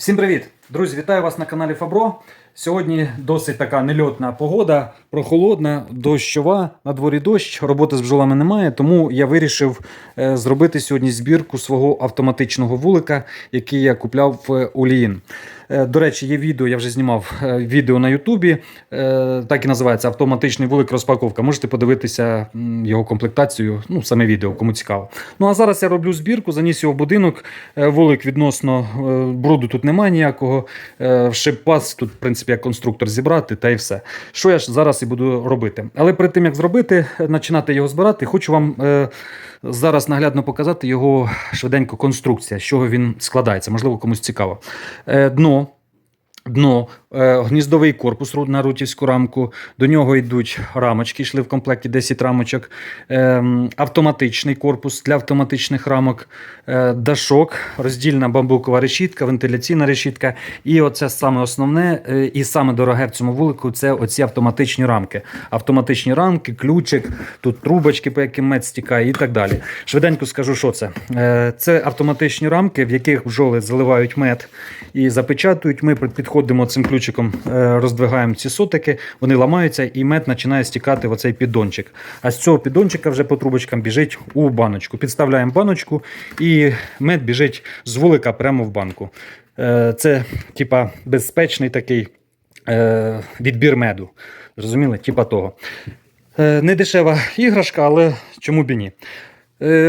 Всім привіт! Друзі, вітаю вас на каналі Фабро. Сьогодні досить така нельотна погода, прохолодна, дощова, на дворі дощ, роботи з бджолами немає, тому я вирішив е, зробити сьогодні збірку свого автоматичного вулика, який я купляв в Уліїн. Е, До речі, є відео, я вже знімав е, відео на Ютубі, е, так і називається Автоматичний вулик розпаковка. Можете подивитися його комплектацію, ну саме відео, кому цікаво. Ну а зараз я роблю збірку, заніс його в будинок. Вулик відносно бруду тут немає ніякого. Шиппас тут, в принципі, як конструктор зібрати, та й все. Що я ж зараз і буду робити. Але перед тим як зробити, починати його збирати, хочу вам зараз наглядно показати його швиденько конструкція, з чого він складається. Можливо, комусь цікаво. Дно. Дно, е, гніздовий корпус на рутівську рамку. До нього йдуть рамочки, йшли в комплекті 10 рамочок. Ем, автоматичний корпус для автоматичних рамок, е, дашок, роздільна бамбукова решітка, вентиляційна решітка. І оце саме основне е, і саме дороге в цьому вулику це оці автоматичні рамки. Автоматичні рамки, ключик, тут трубочки, по яким мед стікає і так далі. Швиденько скажу, що це. Це автоматичні рамки, в яких бджоли заливають мед і запечатують. Ми підходимо цим ключиком, е, роздвигаємо ці сотики, вони ламаються, і мед починає стікати в оцей піддончик. А з цього піддончика вже по трубочкам біжить у баночку. Підставляємо баночку, і мед біжить з вулика прямо в банку. Е, Це, типа, безпечний такий е, відбір меду. Зрозуміли? Типа того. Не дешева іграшка, але чому б і ні.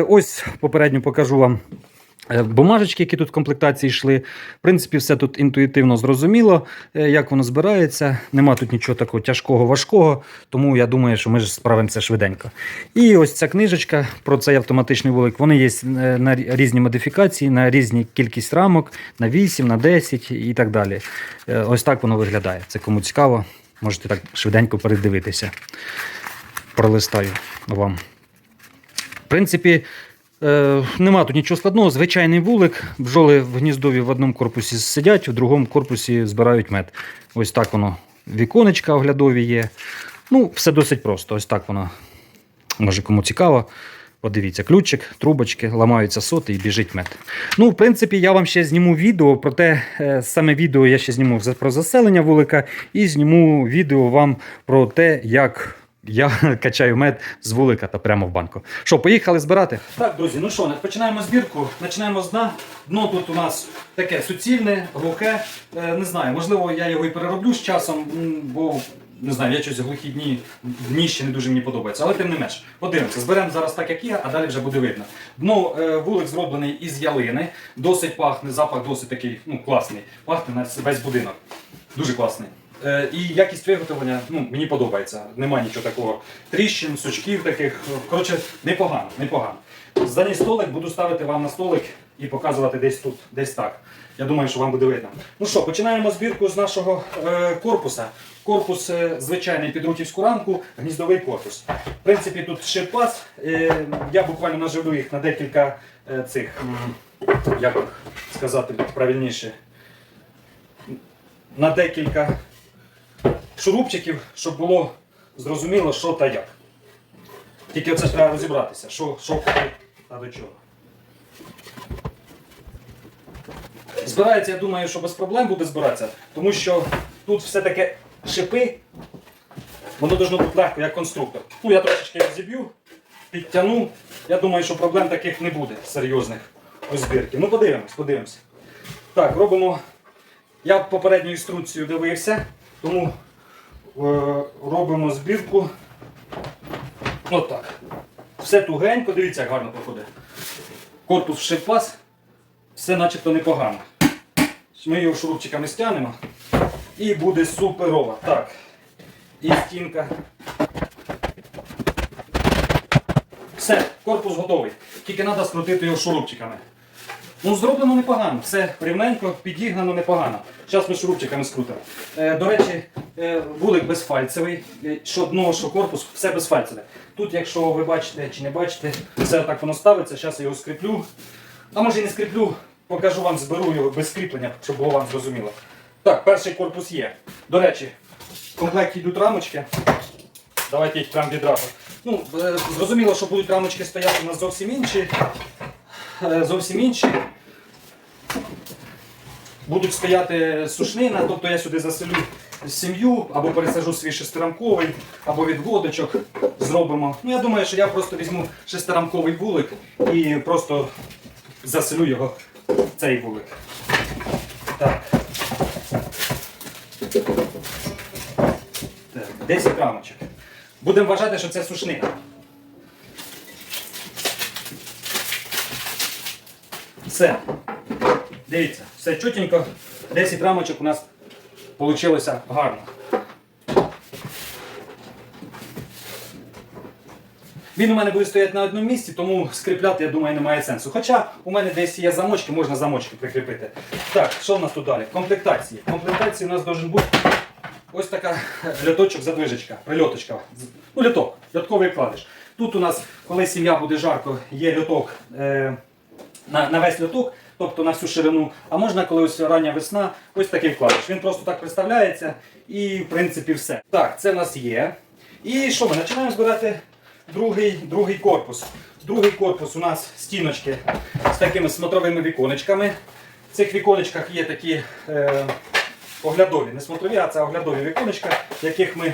Ось попередньо покажу вам бумажечки, які тут в комплектації йшли. В принципі, все тут інтуїтивно зрозуміло, е, як воно збирається. Нема тут нічого такого тяжкого, важкого, тому я думаю, що ми ж справимося швиденько. І ось ця книжечка про цей автоматичний вулик. Вони є е, на різні модифікації, на різні кількість рамок, на 8, на 10 і так далі. Е, Ось так воно виглядає. Це кому цікаво, можете так швиденько передивитися. Пролистаю вам. В принципі, е, нема тут нічого складного. Звичайний вулик. Бджоли в гніздові в одному корпусі сидять, в другому корпусі збирають мед. Ось так воно. Віконечка оглядові є. Ну, все досить просто. Ось так воно. Може, кому цікаво. Подивіться, ключик, трубочки, ламаються соти і біжить мед. Ну, в принципі, я вам ще зніму відео про те, е, саме відео я ще зніму про заселення вулика і зніму відео вам про те, як я качаю мед з вулика та прямо в банку. Що, поїхали збирати? Так, друзі, ну що, починаємо збірку. Починаємо з дна. Дно тут у нас таке суцільне, глухе. Е, Не знаю, можливо, я його і перероблю з часом, бо не знаю, я щось глухі дні, дні ще не дуже мені подобається. Але тим не менш, подивимося, зберемо зараз так, як є, а далі вже буде видно. Дно е, вулик зроблений із ялини, досить пахне, запах досить такий ну, класний. Пахне на весь будинок. Дуже класний. Е, І якість виготовлення ну, мені подобається. Нема нічого такого. Тріщин, сучків таких. Коротше, непогано, непогано. Заніс столик, буду ставити вам на столик і показувати десь тут, десь так. Я думаю, що вам буде видно. Ну що, починаємо збірку з нашого е, корпуса. Корпус е, звичайний під рутівську рамку, гніздовий корпус. В принципі, тут шипас. Е, я буквально наживлю їх на декілька е, цих, як сказати правильніше, на декілька шурупчиків, щоб було зрозуміло, що та як. Тільки оце треба розібратися, що, що куди та до чого. Збирається, я думаю, що без проблем буде збиратися, тому що тут все таке шипи, воно должно бути легко, як конструктор. Ну, я трошечки розіб'ю, підтягну. Я думаю, що проблем таких не буде серйозних у збірки. Ну, подивимось, подивимось. Так, робимо. Я попередню інструкцію дивився, тому робимо збірку. Отак. Все тугенько, дивіться, як гарно проходить. Корпус шипас, все начебто непогано. Ми його шурупчиками стягнемо і буде суперово. Так. І стінка. Все, корпус готовий. Тільки треба скрутити його шурупчиками. Ну, зроблено непогано, все рівненько, підігнано непогано. Зараз ми шурупчиками скрутимо. Е, до речі, е, вулик безфальцевий, е, що дно, що корпус, все безфальцеве. Тут, якщо ви бачите чи не бачите, все так воно ставиться, зараз я його скріплю. А може і не скріплю, покажу вам, зберу його без скріплення, щоб було вам зрозуміло. Так, перший корпус є. До речі, в комплекті йдуть рамочки. Давайте їх прямо відразу. Ну, е, зрозуміло, що будуть рамочки стояти у нас зовсім інші. Е, Зовсім інші. будуть стояти сушнина, тобто я сюди заселю сім'ю, або пересажу свій шестирамковий, або відводочок зробимо. Ну, я думаю, що я просто візьму шестирамковий вулик і просто заселю його в цей вулик. Так. Так, 10 рамочок. Будемо вважати, що це сушнина. Все. Дивіться, все чутенько. 10 рамочок у нас вийшло гарно. Він у мене буде стояти на одному місці, тому скріпляти, я думаю, немає сенсу. Хоча у мене десь є замочки, можна замочки прикріпити. Так, що в нас тут далі? Комплектації. Комплектації у нас має бути ось така льоточок задвижечка, прильоточка. Ну, льоток, льотковий вкладиш. Тут у нас, коли сім'я буде жарко, є льоток е, на, на весь льоток, тобто на всю ширину. А можна, коли ось рання весна, ось такий вкладиш. Він просто так представляється і в принципі все. Так, це в нас є. І що ми починаємо збирати другий, другий корпус. Другий корпус у нас стіночки з такими смотровими віконечками. В цих віконечках є такі е, оглядові, не смотрові, а це оглядові віконечка, яких ми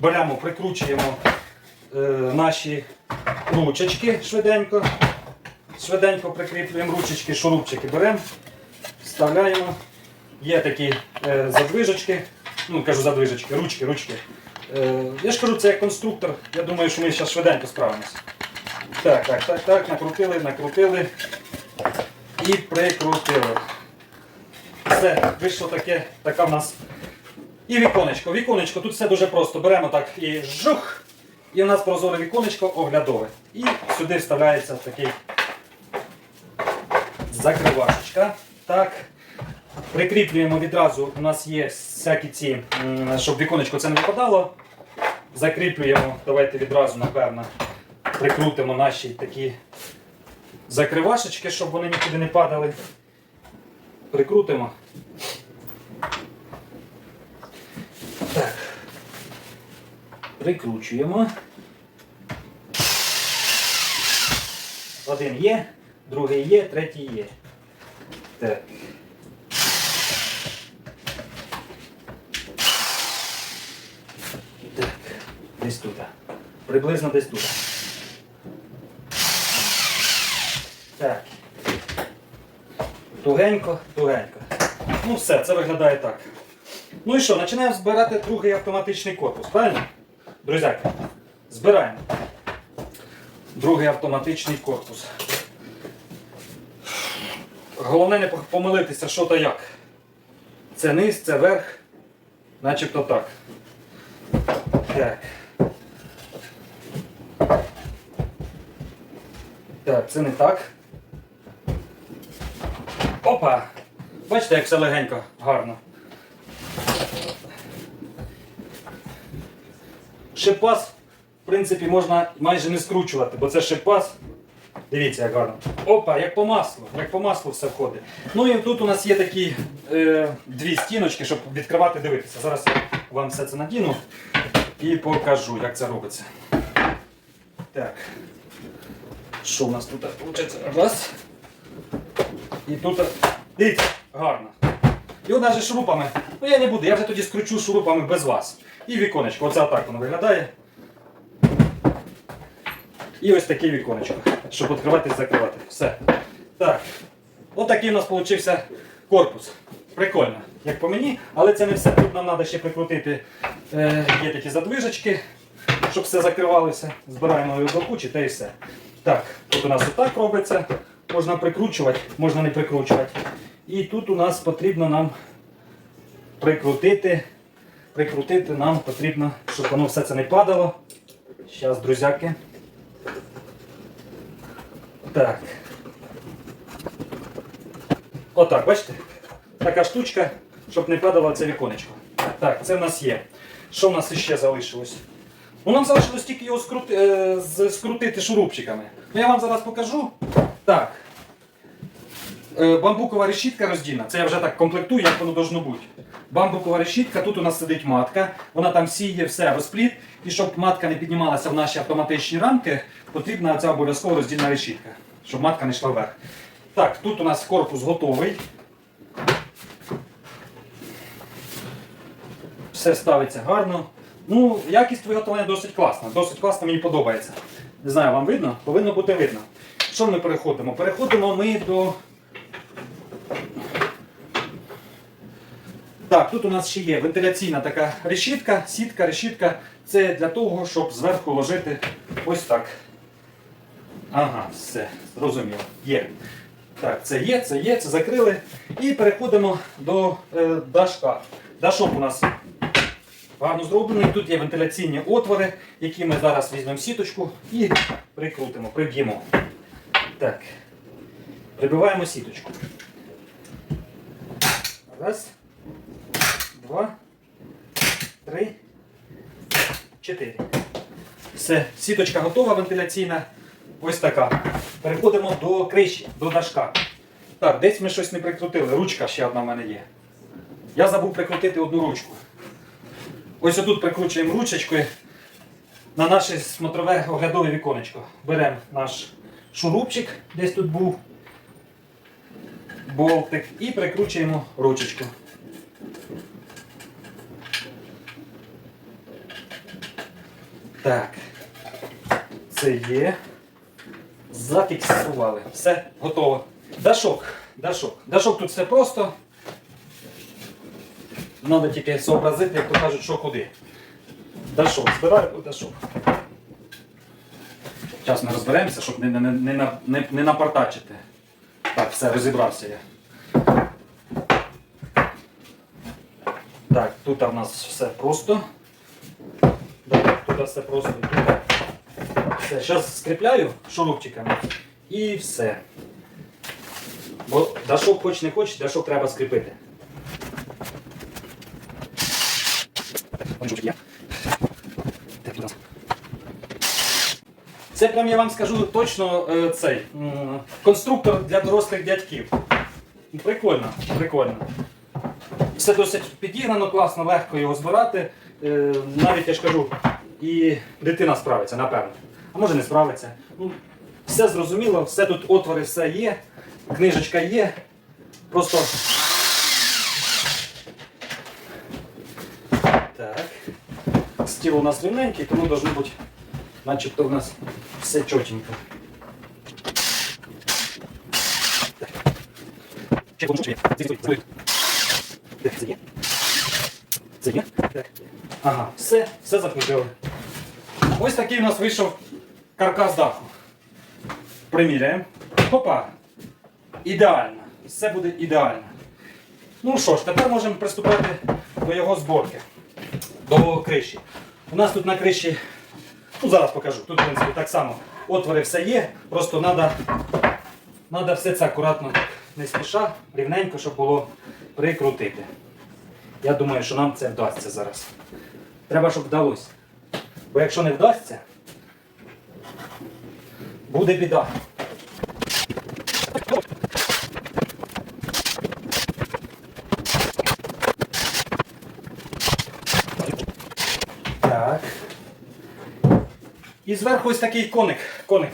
беремо, прикручуємо е, наші ручечки швиденько. Швиденько прикріплюємо ручечки, шурупчики беремо, вставляємо. Є такі е, задвижечки, ну кажу задвижечки, ручки, ручки. Е, я ж кажу, це як конструктор. Я думаю, що ми зараз швиденько справимося. Так, так, так, так, накрутили, накрутили і прикрутили. Все, вийшло таке, така в нас. І віконечко. Віконечко, тут все дуже просто. Беремо так і жух. І в нас прозоре віконечко оглядове. І сюди вставляється такий закривашечка. Так. Прикріплюємо відразу, у нас є всякі ці, щоб віконечко це не випадало. Закріплюємо, давайте відразу, напевно, прикрутимо наші такі закривашечки, щоб вони нікуди не падали. Прикрутимо. Так. Прикручуємо. Один є, другий є, третій є. Так. Так, десь тут. Приблизно десь тут. Так. Тугенько, тугенько. Ну все, це виглядає так. Ну і що, починаємо збирати другий автоматичний корпус, правильно? Друзяки, збираємо. Другий автоматичний корпус. Головне не помилитися, що та як. Це низ, це верх, начебто так. Так. Так, це не так. Опа! Бачите, як все легенько, гарно. Шипас, в принципі, можна майже не скручувати, бо це шипас. Дивіться, як гарно. Опа, як по маслу, як по маслу все входить. Ну і тут у нас є такі е, дві стіночки, щоб відкривати, дивитися. Зараз я вам все це надіну і покажу, як це робиться. Так. Що у нас тут виходить? Раз. І тут. Дивіться, гарно. І от навіть шурупами. Ну я не буду, я вже тоді скручу шурупами без вас. І віконечко. Оце отак воно виглядає. І ось таке віконечко, щоб відкривати і закривати. Все. Так. Отакий у нас вийшов корпус. Прикольно, як по мені, але це не все. Тут нам треба ще прикрутити. Е, є такі задвижечки, щоб все закривалося. Збираємо його до кучі та і все. Так, тут у нас отак робиться. Можна прикручувати, можна не прикручувати. І тут у нас потрібно нам прикрутити. Прикрутити нам потрібно, щоб воно все це не падало. Зараз, друзяки. Так. Отак, бачите? Така штучка, щоб не падало це віконечко. Так, це в нас є. Що в нас ще залишилось? Ну, нам залишилось тільки його скрути, е, скрутити шурупчиками. Ну, я вам зараз покажу. Так. Е, Бамбукова решітка роздільна. Це я вже так комплектую, як воно должно бути. Бамбукова решітка, тут у нас сидить матка, вона там сіє все розпліт. І щоб матка не піднімалася в наші автоматичні рамки, потрібна ця обов'язково роздільна решітка, щоб матка не йшла вверх. Так, тут у нас корпус готовий. Все ставиться гарно. Ну, якість виготовлення досить класна. Досить класно, мені подобається. Не знаю, вам видно? Повинно бути видно. Що ми переходимо? Переходимо ми до. Так, тут у нас ще є вентиляційна така решітка, сітка, решітка. Це для того, щоб зверху ложити ось так. Ага, все, зрозуміло. Є. Так, це є, це є, це закрили. І переходимо до е, дашка. Дашок у нас гарно зроблений. Тут є вентиляційні отвори, які ми зараз візьмемо сіточку і прикрутимо, приб'ємо. Так. Прибиваємо сіточку. Раз, два, три, чотири. Все, сіточка готова вентиляційна. Ось така. Переходимо до криші, до дашка. Так, десь ми щось не прикрутили. Ручка ще одна в мене є. Я забув прикрутити одну ручку. Ось отут прикручуємо ручечкою на наше смотрове оглядове віконечко. Беремо наш шурупчик, десь тут був, болтик, і прикручуємо ручечку. Так. Це є. Зафіксували. Все, готово. Дашок. Дашок. Дашок тут все просто. Треба тільки зобразити, як то кажуть, що куди. Дашок. Збираю дашок. Зараз ми розберемося, щоб не, не, не, не, не, напартачити. Так, все, розібрався я. Так, тут у нас все просто. Так, тут все просто. Тут все, зараз скріпляю шурупчиками і все. Бо дашок хоч не хоче, дашок треба скріпити. Це прям я вам скажу точно е, цей конструктор для дорослих дядьків. Прикольно, прикольно. Все досить підігнано, класно, легко його збирати. Е, навіть я ж кажу, і дитина справиться, напевно. А може не справиться. Ну, все зрозуміло, все тут отвори, все є, книжечка є. Просто. Так. Стіл у нас рівненький, тому должно бути, начебто у нас все чотенько. Це є? Це є? Так. Ага, все, все закрутили. Ось такий у нас вийшов каркас даху. Приміряємо. Хопа. Ідеально. Все буде ідеально. Ну що ж, тепер можемо приступати до його зборки. До криші. У нас тут на криші, ну зараз покажу, тут в принципі так само отвори все є, просто треба Надо все це акуратно, не спіша, рівненько, щоб було прикрутити. Я думаю, що нам це вдасться зараз. Треба, щоб вдалося. Бо якщо не вдасться, буде біда. Так. І зверху ось такий коник, коник,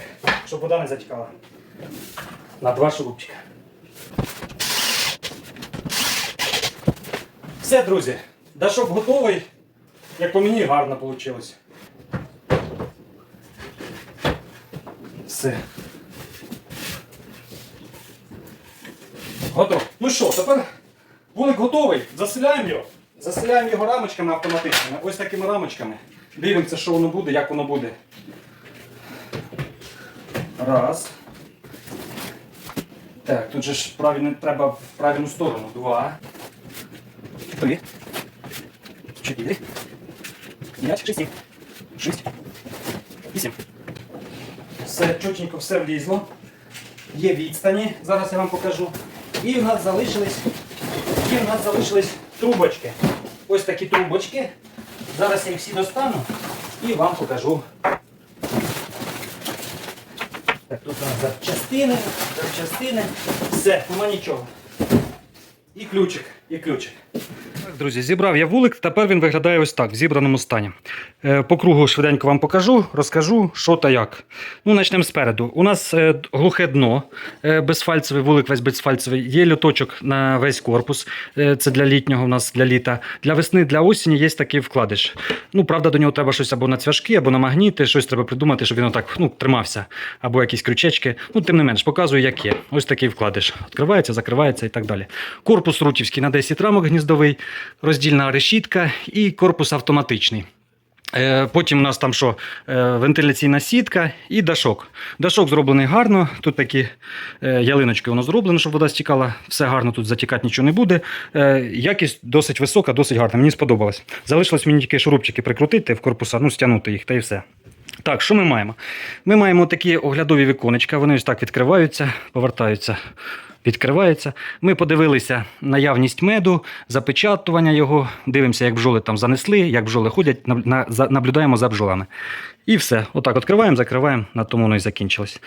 щоб вода не затікала на два шурупчика. Все, друзі, дашок готовий. Як по мені гарно вийшло. Все. Готово. Ну що, тепер вулик готовий. Заселяємо його. Заселяємо його рамочками автоматичними. Ось такими рамочками. Дивимося, що воно буде, як воно буде. Раз. Так, тут же ж правильно, треба в правильну сторону. Два. Три. Чотири. П'ять, шість. Шість. Вісім. Все, чотенько, все влізло. Є відстані, зараз я вам покажу. І в нас залишились, і в нас залишились трубочки. Ось такі трубочки. Зараз я їх всі достану і вам покажу. Так, тут у нас запчастини, запчастини. Все, нема нічого. І ключик, і ключик. Друзі, зібрав я вулик, тепер він виглядає ось так, в зібраному стані. Е, По кругу швиденько вам покажу, розкажу, що та як. Ну, почнемо спереду. У нас е, глухе дно, е, безфальцевий вулик, весь безфальцевий. Є льоточок на весь корпус. Це для літнього у нас для літа. Для весни, для осені є такий вкладиш. Ну, правда, до нього треба щось або на цвяшки, або на магніти, щось треба придумати, щоб він отак ну, тримався, або якісь крючечки. Ну, тим не менш, показую, як є. Ось такий вкладиш. Відкривається, закривається і так далі. Корпус рутівський на 10 рамок гніздовий, роздільна решітка і корпус автоматичний. Е, Потім у нас там що? Е, Вентиляційна сітка і дашок. Дашок зроблений гарно. Тут такі е, ялиночки воно зроблено, щоб вода стікала. Все гарно, тут затікати нічого не буде. Якість досить висока, досить гарна. Мені сподобалось. Залишилось мені тільки шурупчики прикрутити в корпуса, ну стягнути їх та і все. Так, що ми маємо? Ми маємо такі оглядові віконечка, вони ось так відкриваються, повертаються, відкриваються. Ми подивилися наявність меду, запечатування його, дивимося, як бджоли там занесли, як бджоли ходять, наблюдаємо за бджолами. І все. Отак відкриваємо, закриваємо, на тому воно і закінчилось.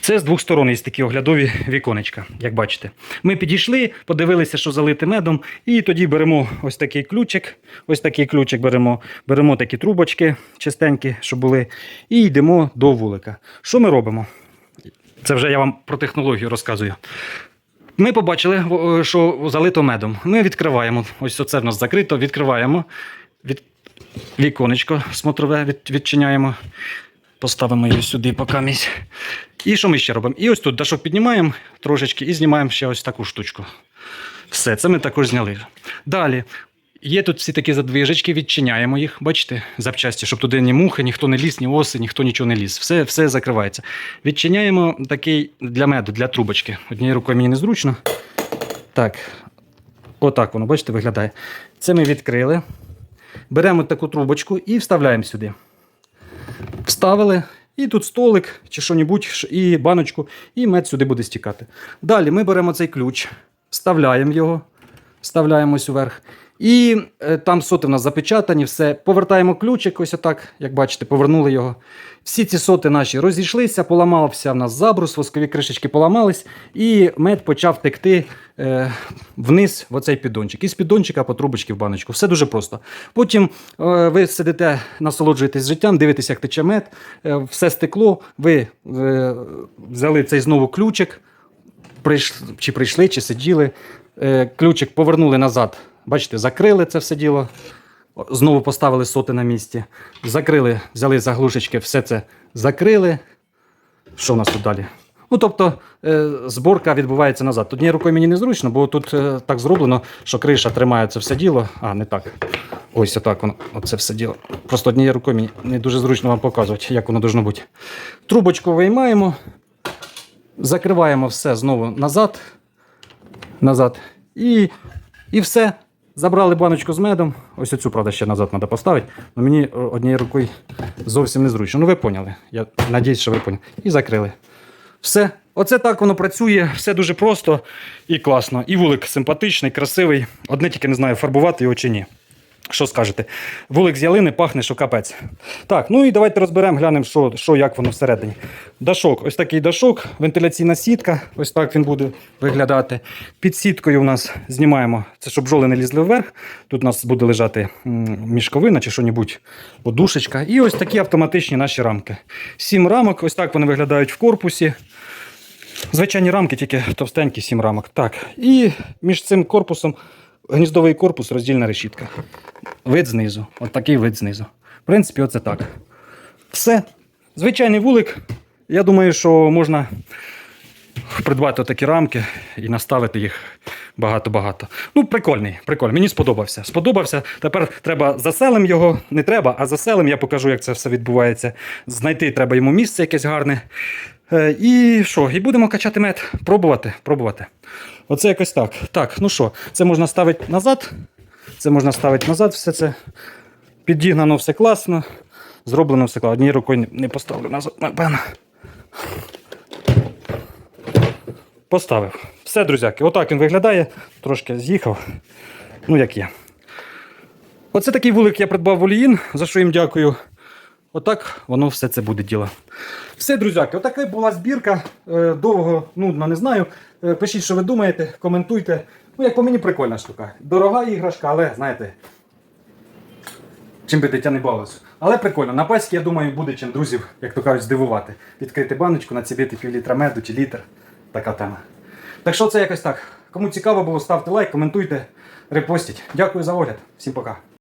Це з двох сторон є такі оглядові віконечка, як бачите. Ми підійшли, подивилися, що залити медом, і тоді беремо ось такий ключик. Ось такий ключик беремо, беремо такі трубочки чистенькі, щоб були, і йдемо до вулика. Що ми робимо? Це вже я вам про технологію розказую. Ми побачили, що залито медом. Ми відкриваємо. Ось оце в нас закрито, відкриваємо. Від... Віконечко смотрове від... відчиняємо. Поставимо її сюди поки місць. І що ми ще робимо? І ось тут дашок піднімаємо трошечки і знімаємо ще ось таку штучку. Все, це ми також зняли. Далі. Є тут всі такі задвижечки, відчиняємо їх, бачите, запчасті, щоб туди ні мухи, ніхто не ліз, ні оси, ніхто нічого не ліз. Все, все закривається. Відчиняємо такий для меду, для трубочки. Однією рукою мені незручно. Так, отак воно, бачите, виглядає. Це ми відкрили. Беремо таку трубочку і вставляємо сюди. Вставили, і тут столик чи що-небудь, і баночку, і мед сюди буде стікати. Далі ми беремо цей ключ, вставляємо його, вставляємо ось вверх. І е, там соти в нас запечатані, все. Повертаємо ключик, ось отак, як бачите, повернули його. Всі ці соти наші розійшлися, поламався в нас забрус, воскові кришечки поламались, і мед почав текти е, вниз в оцей піддончик. Із піддончика по трубочки в баночку. Все дуже просто. Потім е, ви сидите, насолоджуєтесь життям, дивитеся, як тече мед, е, все стекло, ви е, взяли цей знову ключик, прийш... чи прийшли, чи сиділи. Е, ключик повернули назад. Бачите, закрили це все діло. Знову поставили соти на місці. Закрили, взяли заглушечки, все це закрили. Що в нас тут далі? Ну, тобто е, зборка відбувається назад. Однією рукою мені незручно, бо тут е, так зроблено, що криша тримає це все діло. А, не так. Ось отак воно, оце все діло. Просто однією рукою мені не дуже зручно вам показувати, як воно должно бути. Трубочку виймаємо, закриваємо все знову назад. Назад. І, і все. Забрали баночку з медом. Ось цю, правда, ще назад треба поставити. Але мені однією рукою зовсім незручно. Ну, ви поняли. Я надіюсь, що ви поняли. І закрили. Все. Оце так воно працює, все дуже просто і класно. І вулик симпатичний, красивий. Одне тільки не знаю, фарбувати його чи ні. Що скажете? Вулик з ялини пахне, що капець. Так, ну і давайте розберемо, глянемо, що, що як воно всередині. Дашок, ось такий дашок, вентиляційна сітка, ось так він буде виглядати. Під сіткою у нас знімаємо, це щоб бджоли не лізли вверх. Тут у нас буде лежати мішковина чи що-небудь, подушечка. І ось такі автоматичні наші рамки. Сім рамок, ось так вони виглядають в корпусі. Звичайні рамки, тільки товстенькі, сім рамок. Так. І між цим корпусом гніздовий корпус, роздільна решітка. Вид знизу. От такий вид знизу. В принципі, оце так. Все. Звичайний вулик. Я думаю, що можна придбати такі рамки і наставити їх багато-багато. Ну, прикольний, прикольний. Мені сподобався. Сподобався. Тепер треба заселим його. Не треба, а заселим. Я покажу, як це все відбувається. Знайти треба йому місце якесь гарне. Е, І що? І будемо качати мед. Пробувати, пробувати. Оце якось так. Так, ну що, це можна ставити назад. Це можна ставити назад, все це підігнано, все класно. Зроблено все класно. Однією рукою не- поставлю назад, напевно. Поставив. Все, друзяки, отак він виглядає. Трошки з'їхав. Ну, як є. Оце такий вулик я придбав Оліїн, за що їм дякую. Отак воно все це буде діло. Все, друзяки, отака була збірка. Е, Довго, нудно, не знаю. Е, Пишіть, що ви думаєте, коментуйте. Ну, як по мені прикольна штука. Дорога іграшка, але знаєте. Чим би дитя не балось. Але прикольно. На паськи, я думаю, буде чим друзів, як то кажуть, здивувати. Відкрити баночку, націбити пів літра меду чи літр. Така тема. Так що це якось так. Кому цікаво було, ставте лайк, коментуйте, репостіть. Дякую за огляд. Всім пока.